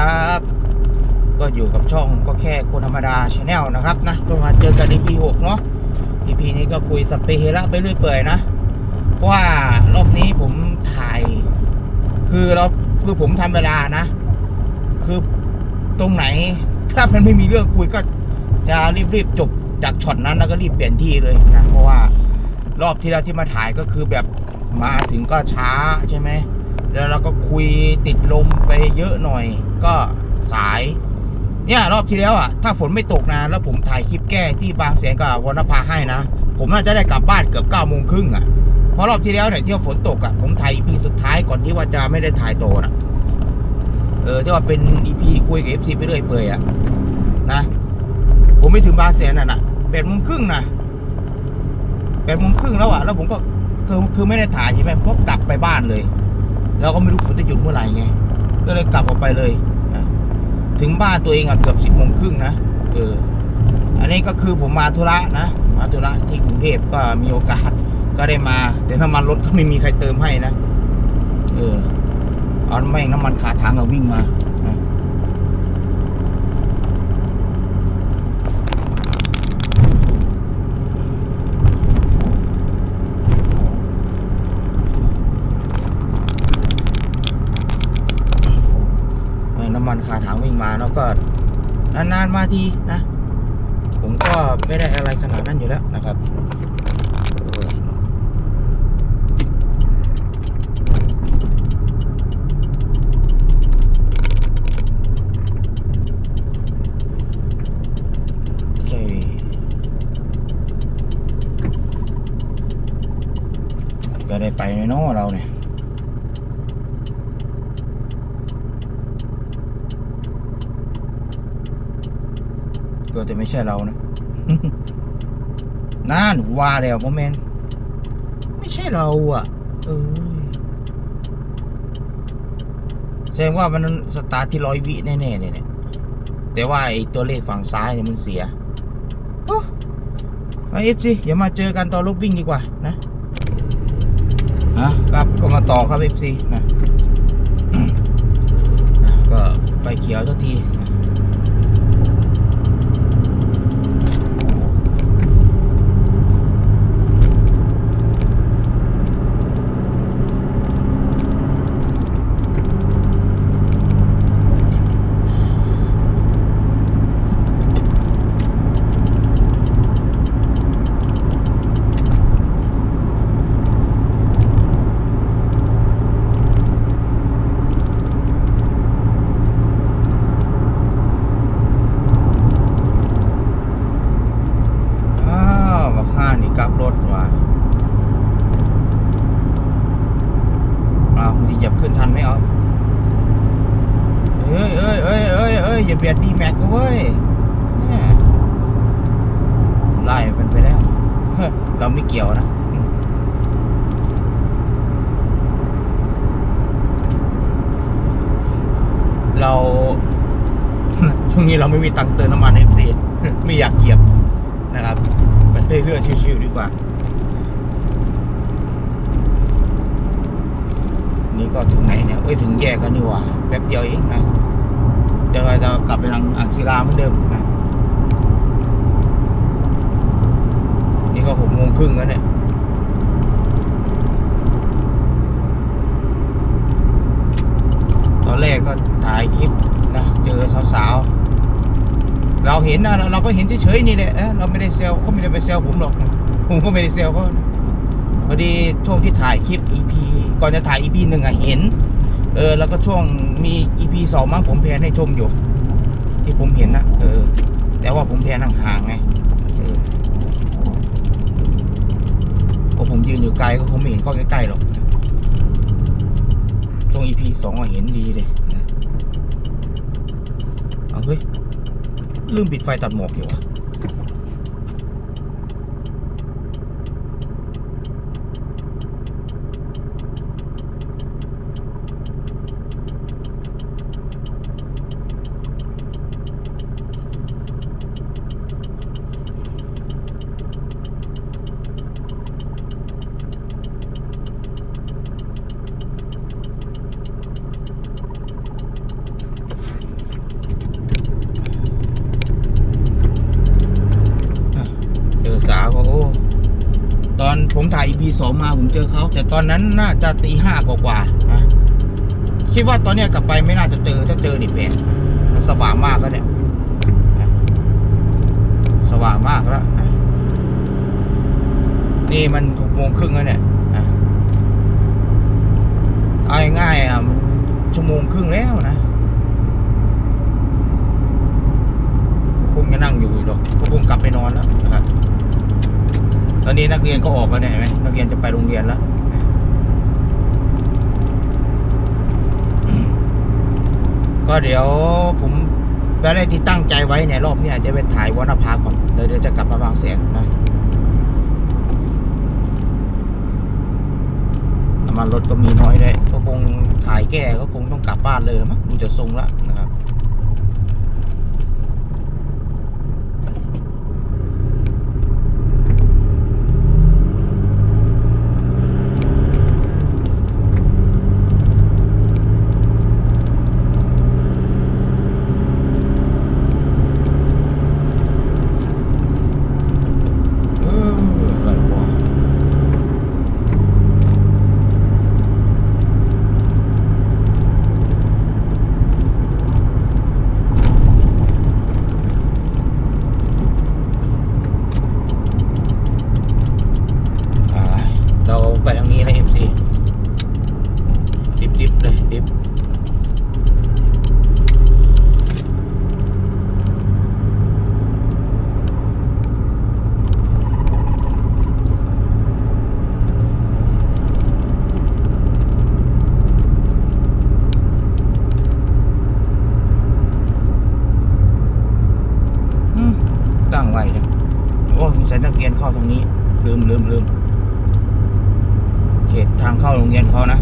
ครับ ก็อยู่กับช่องก็แค่คนธรรมดาชาแนลนะครับนะก็มาเจอกัน EP 6เนาะ EP นี้ก็คุยสเปเฮระไปเรื่อยเปื่อยนะเพราะว่ารอบนี้ผมถ่าย คือเราคือผมทำเวลานะ คือตรงไหน ถ้ามันไม่มีเรื่องคุยก็จะรีบๆจบจากช็อตนั้นแล้วก็รีบเปลี่ยนที่เลยนะเพราะว่ารอบที่แล้วที่มาถ่ายก็คือแบบมาถึงก็ช้าใช่ไหมแล้วเราก็คุยติดลมไปเยอะหน่อย ก็สาย เนี่ยรอบที่แล้วอะถ้าฝนไม่ตกนะแล้วผมถ่ายคลิปแก้ที่บางแสนกับวรรณภาให้นะ ผมน่าจะได้กลับบ้านเกือบเก้าโมงครึ่งอะเพราะรอบที่แล้วเนี่ยที่ว่าฝนตกอะผมถ่ายอีพีสุดท้ายก่อนที่ว่าจะไม่ได้ถ่ายโตนะเออที่ว่าเป็นอีพีคุยกับเอฟซีไปเรื่อยเปื่อยอะนะผมไม่ถึงบางแสนอะนะแปดโมงครึ่งนะแปดโมงครึ่งแล้วอะแล้วผมก็คือคือไม่ได้ถ่ายใช่ไหมเพราะกลับไปบ้านเลย แล้วก็ไม่รู้ฝนจะหยุดเมื่อไหร่ไง ก็เลยกลับออกไปเลย ถึงบ้านตัวเองอะเกือบสิบโมงครึ่งนะเอออันนี้ก็คือผมมาธุระนะ มาธุระที่กรุงเทพก็มีโอกาสก็ได้มา แต่น้ำมันรถก็ไม่มีใครเติมให้นะ เออเอาแม่งน้ำมันขาดถังก็วิ่งมา น้ำมันขาถังวิ่งมาแล้วก็นานๆมาทีนะ ผมก็ไม่ได้อะไรขนาดนั้นอยู่แล้วนะครับก็ได้ไปเนาะเราเนี่ย ก็จะไม่ใช่เรานะนั่นว่าแล้วโมเมนไม่ใช่เราอะ เออแสดงว่ามันสตาร์ทที่ร้อยวิแน่ๆเนี่ยเนี่ยแต่ว่าไอ้ตัวเลขฝั่งซ้ายเนี่ยมันเสียโอ้ไปเอฟซีอย่ามาเจอกันตอนรถวิ่งดีกว่านะนะครับก็มาต่อครับเอฟซีนะก็ไฟเขียวสักทีนะ อ้าวบักห้านี่กลับรถว่ะอ้าวดีเหยียบขึ้นทันไหมเอาเอ้ยเอ้ยเอ้ยเอ้ยเอ้ยอย่าเบียดดีแม็กก็เว้ยแม่ไล่มันไปแล้ว เฮ้ยเราไม่เกี่ยวนะ เรา ช่วงนี้เรา ไม่มีตังเติมน้ำมันเอฟซีไม่อยากเหยียบนะครับไปเรื่อยๆชิวๆดีกว่า นี่ก็ถึงไหนเนี่ยเอ้ยถึงแยกกันนี่ว่าแป๊บเดียวเองนะเดี๋ยวเราจะกลับไปทางอ่างศิลาเหมือนเดิมนะนี่ก็หกโมงครึ่งแล้วเนี่ย ตอนแรกก็ถ่ายคลิปนะ เจอสาว ๆเราเห็นนะเราก็เห็นเฉยๆนี่แหละเอ้ยเราไม่ได้เซลเขาไม่ได้ไปเซลผมหรอก ผมก็ไม่ได้เซลเขาพอดีช่วงที่ถ่ายคลิป EP ก่อนจะถ่าย EP หนึ่งอะเห็น เออ แล้วก็ช่วงมี EP สองมั้งผมแพนให้ชมอยู่ ที่ผมเห็นนะเออ แต่ว่าผมแพนห่างๆไงเออพอผมยืนอยู่ไกลก็คงไม่เห็นเข้าใกล้ๆหรอกช่วง EP สองอะเห็นดีเลยเอาเฮ้ย ลืมปิดไฟตัดหมอกอยู่วะ สองมาผมเจอเขาแต่ตอนนั้นน่าจะตีห้ากว่าๆนะคิดว่าตอนเนี้ยกลับไปไม่น่าจะเจอถ้าเจอนี่แปลกมันสว่างมากแล้วเนี่ยสว่างมากแล้วนี่มันหกโมงครึ่งแล้วเนี่ยเอาง่ายๆอะมันชั่วโมงครึ่งแล้วนะคงจะนั่งอยู่หรอกก็คงกลับไปนอนแล้ว ตอนนี้นักเรียนก็ออกแล้วเนี่ยเห็นไหมนักเรียนจะไปโรงเรียนแล้วก็เดี๋ยวผมไปได้ที่ตั้งใจไว้เนี่ยรอบนี้จะไปถ่ายวอนภาก่อนเดี๋ยวจะกลับมาบางแสนนะน้ำมันรถก็มีน้อยเลยก็คงถ่ายแก้ก็คงต้องกลับบ้านเลยละมั้งดูจะทรงแล้วนะครับ เอออะไรวะอ่าเราไปทางนี้นะเอฟซีดิบดิบเลยดิบ อืมตั้งไว้นะโอ้สงสัยนักเรียนเข้าทางนี้ ลืมลืมลืมเขตทางเข้าโรงเรียนเขานะ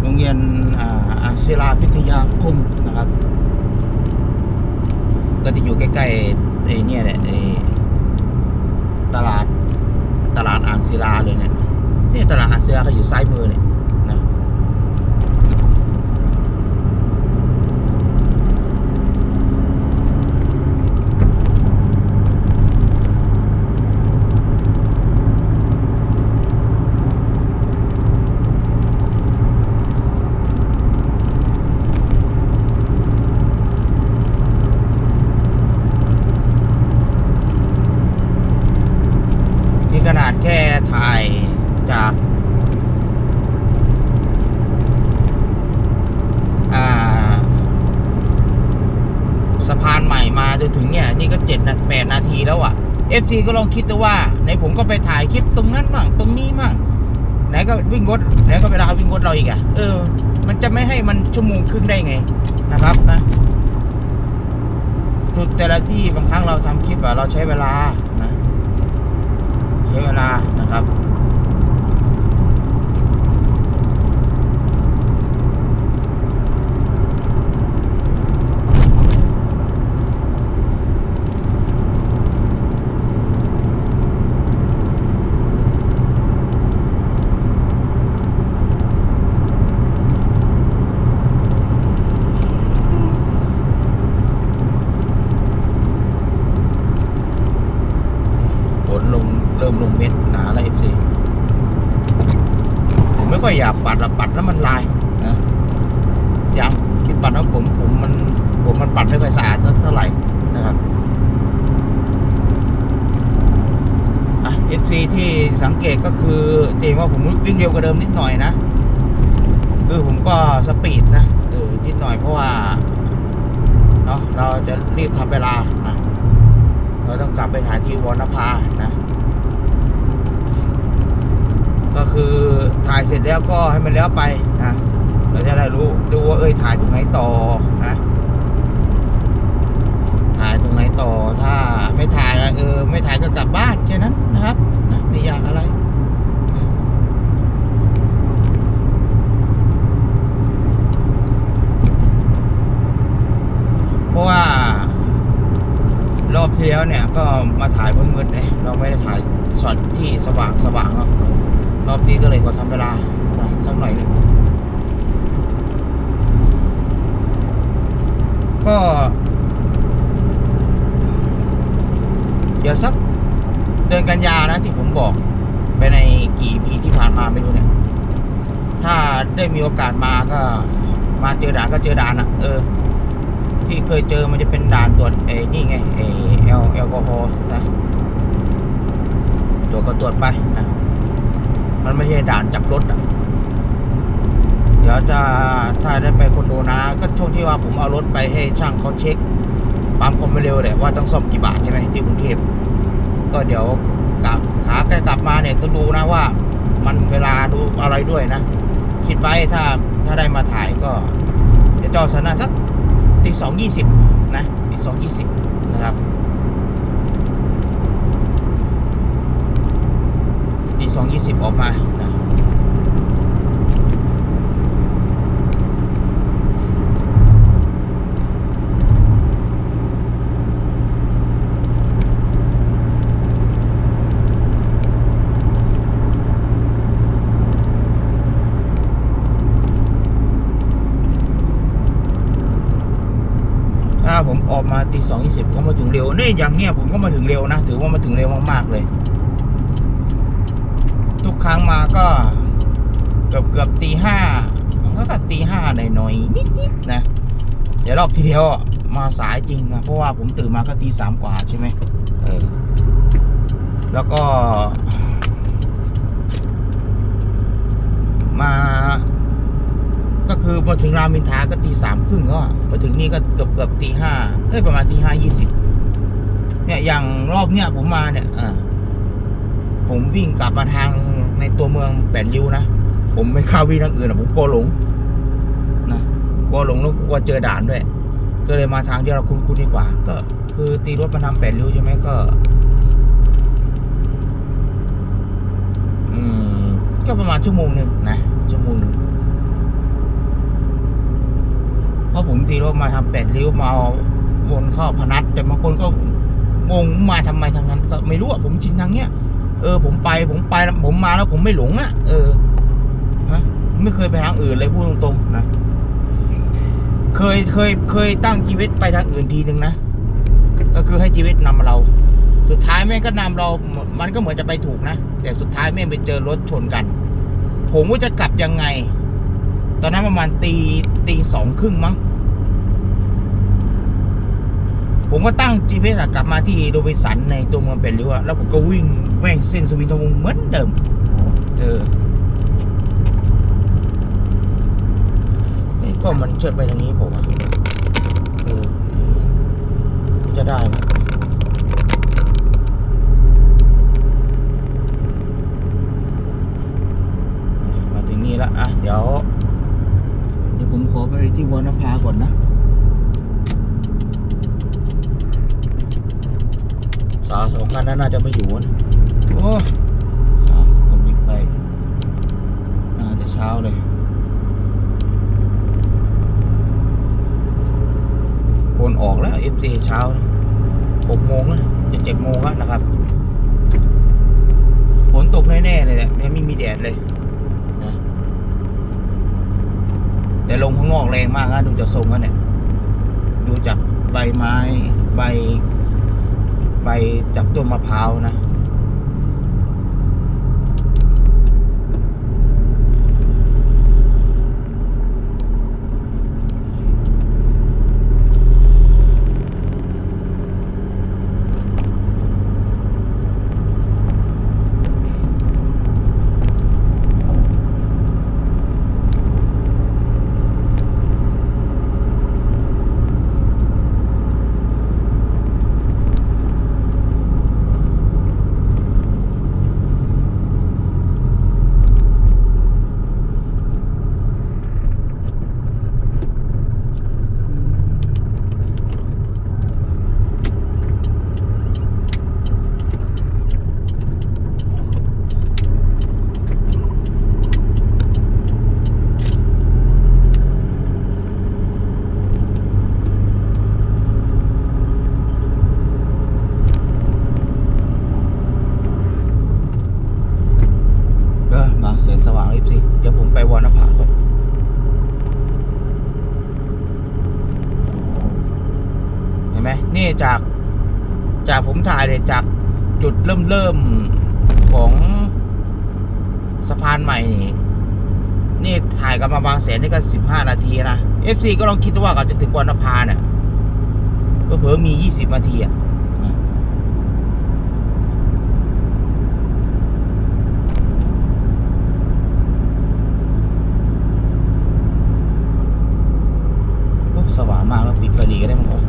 โรงเรียนอ่าอาศิลาพิทยาคมนะครับ ก็ จะอยู่ใกล้ๆไอ้เนี่ยแหละไอ้ตลาดตลาดอ่างศิลาเลยเนี่ยเนี่ยตลาดอ่างศิลาก็อยู่ซ้ายมือเนี่ยนะ นี่ขนาดแค่ถ่ายจากอ่าสะพานใหม่มาจนถึงเนี่ย นี่ก็เจ็ดแปดนาทีแล้วอะ่ะ ซีก็ลองคิดดูว่าในผมก็ไปถ่ายคลิปตรงนั้นมั่งตรงนี้มั่งไหนก็วิ่งรถไหนก็เวลาวิ่งรถเราอีกอะ่ะเออ มันจะไม่ให้มันชั่วโมงครึ่งได้ไงนะครับนะจุดแต่ละที่บางครั้งเราทำคลิปอะเราใช้เวลานะ ใช้เวลานะครับ ฝนลงเริ่มลงเม็ดหนาแล้วเอฟซีผมไม่ค่อยอยากปัดอะปัดแล้วมันลายนะอยากคิดปัดแล้วผมผมมันผมมันปัดไม่ค่อยสะอาดสักเท่าไหร่นะครับอะเอฟซีที่สังเกตก็คือเจงว่าผม ว่าเดิมนิดหน่อยนะคือผมก็สปีดนะเออนิดหน่อยเพราะว่าเนาะเราจะรีบทำเวลานะเราต้องกลับไปถ่ายที่วรณภานะ ก็คือถ่ายเสร็จแล้วก็ให้มันแล้วไปนะเราจะได้รู้ดูว่าเอ้ยถ่ายตรงไหนต่อนะถ่ายตรงไหนต่อถ้าไม่ถ่ายเออ ไม่ถ่ายก็กลับบ้านแค่นั้นนะครับนะไม่อยากอะไรนะเพ ราะว่ารอบที่แล้วเนี่ยก็มาถ่ายมืดๆเนี่ยเราไม่ได้ถ่ายช็อตที่สว่างสว่างๆเนาะรอบนี้ก็เลยก็ทำเวลาสักหน่อยหนึ่งก็ เดี๋ยวสักเดือนกันยานะที่ผมบอกไปในกี่ปีที่ผ่านมาไม่รู้เนี่ย ถ้าได้มีโอกาสมาก็มาเจอด่านก็เจอด่านอะเออ ที่เคยเจอมันจะเป็นด่านตรวจเอ้นี่ไงเอแอลแอลกอฮอล์นะตรวจก็ตรวจไปนะมันไม่ใช่ด่านจับรถอะเดี๋ยวจะถ้าได้ไปคอนโดนะก็ช่วงที่ว่าผมเอารถไปให้ช่างเขาเช็คปั๊มความเร็วเนี่ยว่าต้องซ่อมกี่บาทใช่ไหมที่กรุงเทพก็เดี๋ยวกลับขาใกล้กลับมาเนี่ยต้องดูนะว่า มันเวลาดูอะไรด้วยนะ คิดไว้ถ้าถ้าได้มาถ่ายก็ เดี๋ยวจอดสนาสัก ตีสองยี่สิบนะตีสองยี่สิบนะครับตีสองยี่สิบออกมานะถ้าผมออกมา ตีสองยี่สิบก็มาถึงเร็วนี่อย่างเนี้ยผมก็มาถึงเร็วนะ ถือว่ามาถึงเร็วมากๆเลย ทุกครั้งมาก็เกือบเกือบตีห้าแล้วก็ตีห้าหน่อยหน่อยๆนิดๆนะ เดี๋ยวรอบทีเดียวอะมาสายจริงนะ เพราะว่าผมตื่นมาก็ตีสามกว่าใช่ไหมเออแล้วก็ มา ก็คือพอถึงรามอินทาก็ตีสามครึ่งก็มาถึงนี่ก็เกือบเกือบตีห้าเอ้ยประมาณตีห้ายี่สิบเนี่ยอย่างรอบเนี้ยผมมาเนี่ยอ่าผมวิ่งกลับมาทางในตัวเมืองแปดริ้วนะผมไม่ข้าวิ่งทางอื่นอะผมกลัวหลงนะกลัวหลงแล้วกลัวเจอด่านด้วย ก็เลยมาทางที่เราคุ้นๆดีกว่า ก็คือตีรถมาทำแปดริ้วใช่ไหมก็อืมก็ประมาณชั่วโมงหนึ่งนะชั่วโมงหนึ่งเพ ราะผมตีรถมาทำแปดริ้วมาวนเข้าพนัสแต่บางคนก็งงมาทำไมทางนั้น ก็ไม่รู้อะผมชินทางเนี้ยเออผมไปผมไปแล้วผมมาแล้วผมไม่หลงอะ่ะ เออนะไม่เคยไปทางอื่นเลยพูดตรงๆนะเคยเคยเคยตั้งชีวิตไปทางอื่นทีหนึ่งนะก็คือให้ชีวิตนำเรา สุดท้ายแม่ก็นำเรา มันก็เหมือนจะไปถูกนะแต่สุดท้ายแม่ไปเจอรถชนกัน ผมว่าจะกลับยังไง ตอนนั้นประมาณตีตีสองครึ่งมั้ง ผมก็ตั้ง GPS อะกลับมาที่โรบินสันในตัวเมืองเป็นริ้วอะแล้วผมก็วิ่งแว่งเส้นสวินทวงศ์เหมือนเดิม เออเอ๊ะก็มันเชิดไปทางนี้ผมอะเออจะได้นะมาถึงนี่แล้วอะ เดี๋ยว เดี๋ยวผมขอไปที่วรรณภาก่อนนะ สาวสอง คันนั้นน่าจะไม่อยู่นะโอ้สาวคนบิ๊กไปน่าจะเช้าเลย คนออกแล้ว FC เช้านะหกโมงแล้วจะเจ็ดโมงแล้วนะครับ ฝนตกแน่ๆเลยแหละยังไม่มีแดดเลยนะแต่ลงข้างนอกแรงมากนะดูจากทรงแล้วเนี่ย ดูจากใบไม้ใบ ไปจับต้นมะพร้าวนะ เออบางแสนสว่างรีบสิ เดี๋ยวผมไปวรรณภาก่อน เห็นไหมนี่จาก จากผมถ่าย เริ่มเริ่มของสะพานใหม่นี่นี่ถ่ายกันมาบางแสนนี่ก็สิบห้านาทีนะเอฟซีก็ลองคิดว่าเขาจะถึงวรรณภาเนี่ยเผลอมียี่สิบนาทีอะ โอ้สว่างมากแล้วปิดไฟหลีก็ได้มั้งผม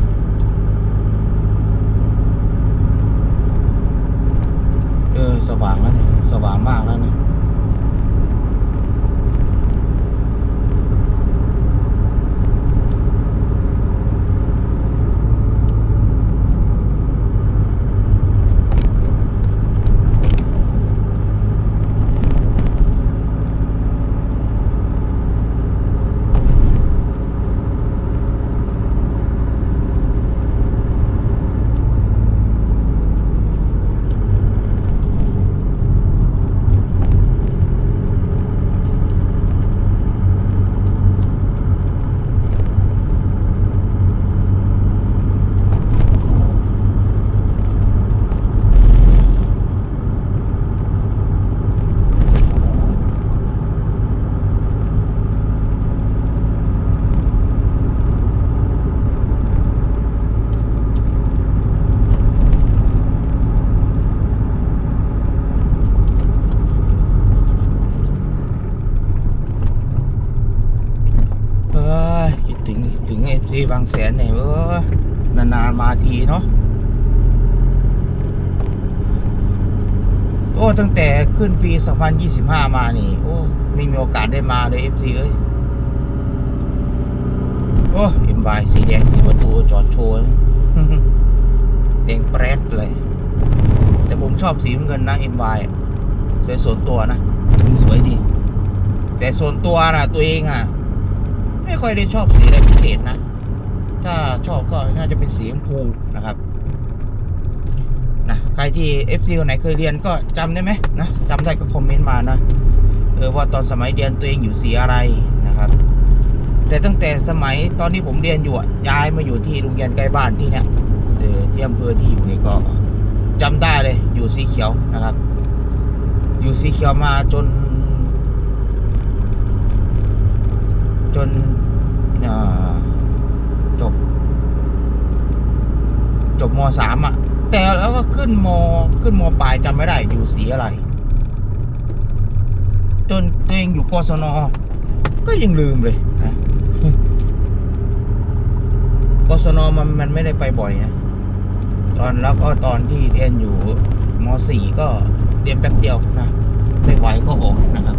เออสว่างแล้วเนี่ยสว่างมากแล้วนะเอ้ยคิดถึงคิดถึงเอฟซีบาง แสนเนี่ยเออนานๆมาทีเนาะโอ้ ตั้งแต่ขึ้นปี 2025 มานี่ โอ้ ไม่มีโอกาสได้มาเลยเอฟซีเอ้ย โอ้เอ็มบายสีแดงสีประตูจอดโชว์แดงแปรดเลย แต่ผมชอบสีเงินนะเอ็มบายโดยส่วนตัวนะสวยดี แต่ส่วนตัวนะตัวเองอะ ไม่ค่อยได้ชอบสีอะไรพิเศษนะ ถ้าชอบก็น่าจะเป็นสีชมพูนะครับนะใครที่ FC คนไหนเคยเรียนก็จำได้ไหมนะจำได้ก็คอมเมนต์มานะเออว่าตอนสมัยเรียนตัวเองอยู่สีอะไรนะครับ แต่ตั้งแต่สมัยตอนที่ผมเรียนอยู่อะย้ายมาอยู่ที่โรงเรียนใกล้บ้านที่เนี้ยเออที่อำเภอที่อยู่นี่ก็จำได้เลยอยู่สีเขียวนะครับ อยู่สีเขียวมาจน จนอ่าจบ จบ มสามอะ แต่แล้วก็ขึ้นมขึ้นมปลายจำไม่ได้อยู่สีอะไร จนตัวเองอยู่กศนก็ยังลืมเลยนะกศนมันมันไม่ได้ไปบ่อยนะตอนแล้วก็ตอนที่เรียนอยู่มสี่ก็เรียนแป๊บเดียวนะไม่ไหวก็ออกนะครับ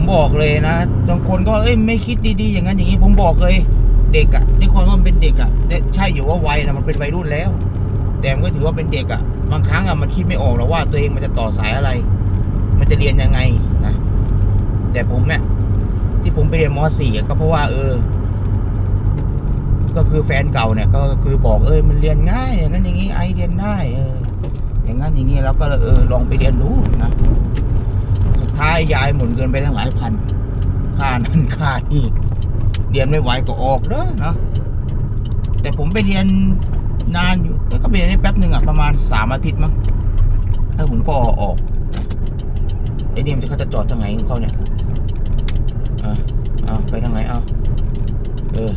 ผมบอกเลยนะบางคนก็เอ้ยไม่คิดดีๆอย่างนั้นอย่างนี้ผมบอกเลยเด็กอะ่ะในคนว่ามันเป็นเด็กอะ่ะใช่อยู่ว่าวัยนะมันเป็นวัยรุ่นแล้ว แต่มันก็ถือว่าเป็นเด็กอะ่ะบางครั้งอะ่ะมันคิดไม่ออกหรอกว่าตัวเองมันจะต่อสายอะไร มันจะเรียนยังไงนะแต่ผมเนี่ยที่ผมไปเรียนม .4 ก็เพราะว่า เออ ก็คือแฟนเก่าเนี่ย ก็คือบอกเออมันเรียนง่ายอย่างนั้นอย่างนี้ไอเรียนได้เอออย่างนั้นอย่างนี้แล้วก็เออลองไปเรียนดูนะ ท้ายยายหมุนเกินไปทั้งหลายพัน ค่านั้นค่านี่เรียนไม่ไหวก็ออกเด้อเนาะแต่ผมไปเรียนนานอยู่แล้วก็ไปเรียนได้แป๊บหนึ่งอะประมาณสามอาทิตย์มั้งแล้วผมก็ออกไอ้นี่มันจะเขาจะจอดทางไหนของเขาเนี่ยอะเอาไปทางไหนเอาเออ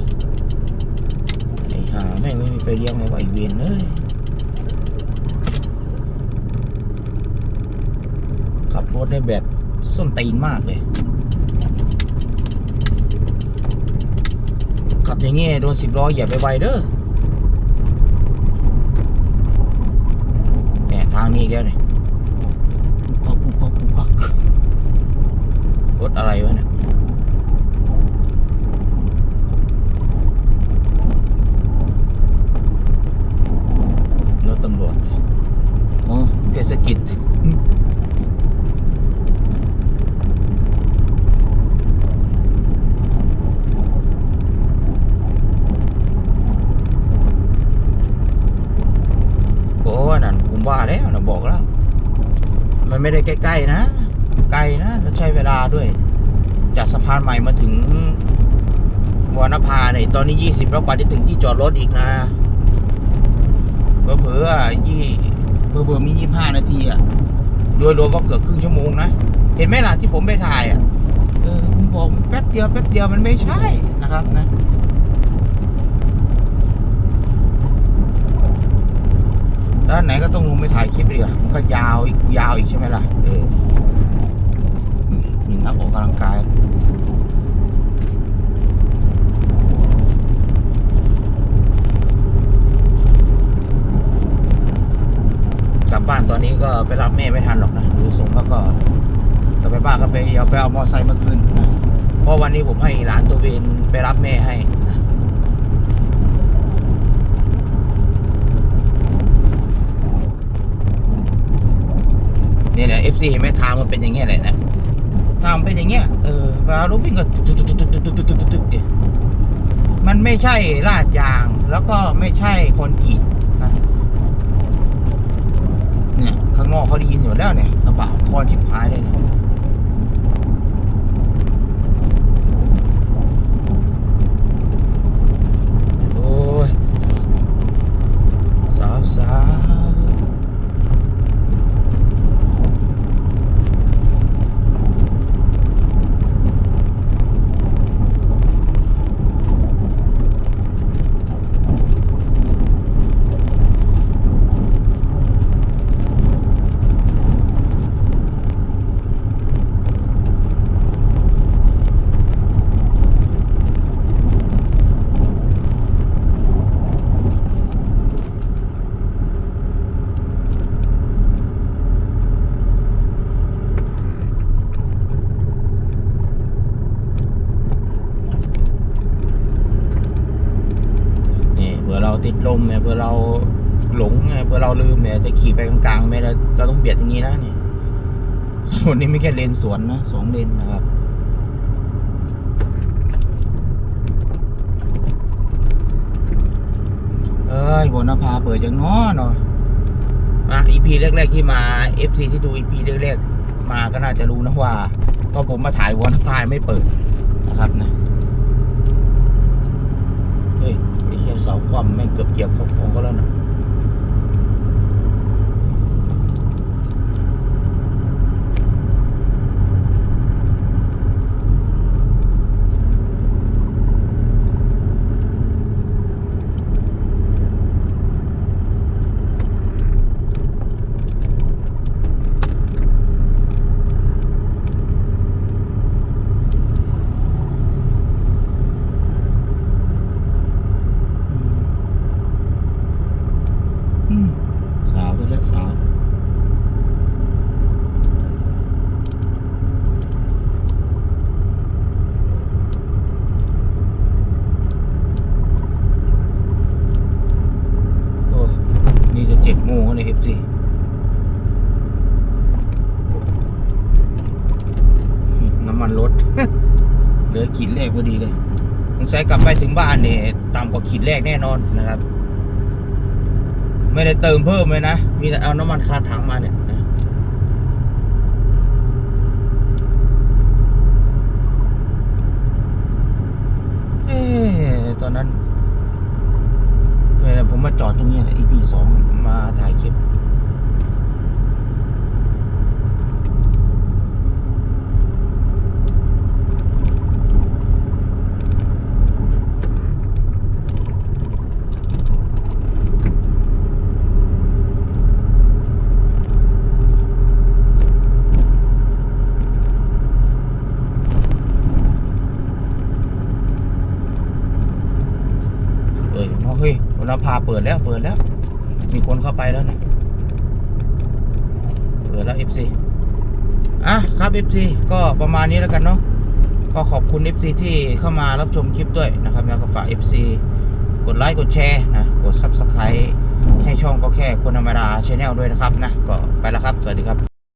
ไอ้หาแม่งไม่มีไฟเลี้ยวไงวะไอ้เวียนเอ้ยขับรถได้แบบ ส้นตีนมากเลยขับอย่างเงี้ยโดนสิบล้อเหยียบไปไวๆเด้อเนี่ยทางนี้อีกแล้วเนี่ยกุกกักกุกกักกุกกักรถอะไรวะเนี่ยรถตำรวจโอ้เทศกิจ โอ้นั่นผมว่าแล้วนะบอกแล้ว มัน ไม่ได้ใกล้ๆนะ ไกลนะแล้วใช้เวลาด้วย จากสะพานใหม่มาถึงวรรณภาเนี่ยตอนนี้ยี่สิบแล้วกว่าจะถึงที่จอดรถอีกนะเผลอๆอะยี่เผลอๆมียี่ห้านาทีอะโดยรวมก็เกือบครึ่งชั่วโมงนะ เห็นไหมล่ะที่ผมไปถ่ายอะเออคุณบอกแป๊บเดียวแป๊บเดียวมันไม่ใช่นะครับนะ ด้านไหนก็ต้องลงไปถ่ายคลิปอีกอะมันก็ยาวอีกยาวอีกใช่ไหมล่ะ เอออืมมีนักออกกำลังกายกลับบ้านตอนนี้ก็ไปรับแม่ไม่ทันหรอกนะดูทรงแล้วก็กลับไปบ้านก็ไปเอาไปเอามอไซค์มาคืนนะเพราะวันนี้ผมให้หลานตัวเวนไปรับแม่ให้นะ เนี่ยนี่ยเอฟซีเห็นไหมทางมันเป็นอย่างเงี้ยแหละนะทางเป็นอย่างเงี้ยเออเวลารถวิ่งก็ตึ๊ดตึ๊ดตึ๊ดตึ๊ดตึ๊ดตึ๊ดตึ๊ดตึ๊ดดิมันไม่ใช่ลาดยางแล้วก็ไม่ใช่คนกรีตนะเนี่ยข้างนอกเขาได้ยินอยู่แล้วเนี่ยกระบะคอนชิบหายเลยเนี่ยโอ้ยสาวสาวนี่เผื่อเราติดลมเนี่ยเผื่อเราหลงไงเผื่อ จะขี่ไปกลางๆไม่เราเราต้องเบียดอย่างนี้นะนี่ถนนนี้ไม่แค่เลนสวนนะสองเลนนะครับเอ้ยหัวนภาเปิดจังน้อเนาะอะ EP แรก ๆ ที่มา FC ที่ดู EP แรกๆมาก็น่าจะรู้นะว่าพอผมมาถ่ายหัวนภาไม่เปิดนะครับนะเฮ้ยไอ้เหี้ยเสาความแม่งเกือบเหยียบเขาของก็แล้วนะอืมสาวไปแล้วสาวโอ้นี่จะเจ็ดโมงแล้วในเอฟซีน้ำมันรถ เหลือขีดแรกพอดีเลยสงสัยกลับ ไปถึงบ้านเนี่ยต่ำกว่าขีดแรกแน่นอนนะครับ ไม่ได้เติมเพิ่มเลยนะ มีแต่เอาน้ำมันคาถังมาเนี่ยตอนนั้นเวลาผมมาจอดตรงนี้แหละ EP สองมาถ่ายคลิป เปิดเนาะ เฮ้ยวันพาเปิดแล้วเปิดแล้ว มีคนเข้าไปแล้วนะเปิดแล้ว FC อะครับ FC ก็ประมาณนี้แล้วกันเนาะก็ขอบคุณ FC ที่เข้ามารับชมคลิปด้วยนะครับแล้วก็ฝาก FC กดไลค์กดแชร์นะกด Subscribe ให้ช่องก็แค่คนธรรมดาชาแนลด้วยนะครับนะก็ไปแล้วครับ สวัสดีครับ